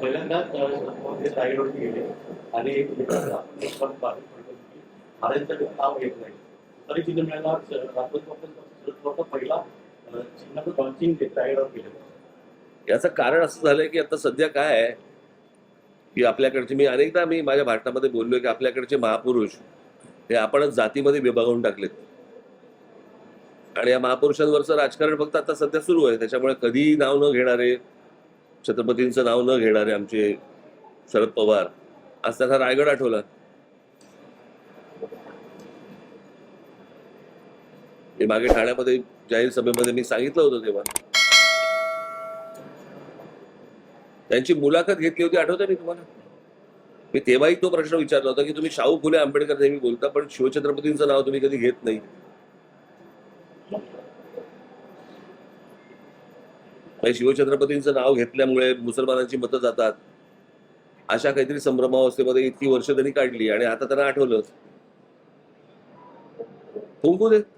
पहिल्यांदाच अं, ते रायगडवरती गेले आणि महाराजांचं नाव घेत नाही? तरी तिथे मिळाला राजपत पहिला अं, लॉन्चिंग ते केलं. याचं कारण असं झालंय की आता सध्या काय आहे की आपल्याकडचे मी अनेकदा मी माझ्या भाषणामध्ये बोललोय की आपल्याकडचे महापुरुष हे आपणच जातीमध्ये विभागून टाकलेत. आणि या महापुरुषांवरचं राजकारण फक्त आता सध्या सुरू आहे त्याच्यामुळे कधी नाव न घेणारे छत्रपतींचं नाव न घेणारे आमचे शरद पवार. आज त्यांना रायगड आठवला. हे मागे ठाण्यामध्ये जाहीर सभेमध्ये मी सांगितलं होतं तेव्हा. त्यांची मुलाखत घेतली होती आठवते मी तुम्हाला? मी तेव्हाही तो प्रश्न विचारला होता की तुम्ही शाहू फुले आंबेडकर नेहमी बोलता पण शिवछत्रपतींचं नाव तुम्ही कधी घेत नाही? म्हणजे शिवछत्रपतींचं नाव घेतल्यामुळे मुसलमानांची मतं जातात. अशा काहीतरी संभ्रमावस्थेमध्ये इतकी वर्ष त्यांनी काढली आणि आता त्यांना आठवलं. फुंकू दे.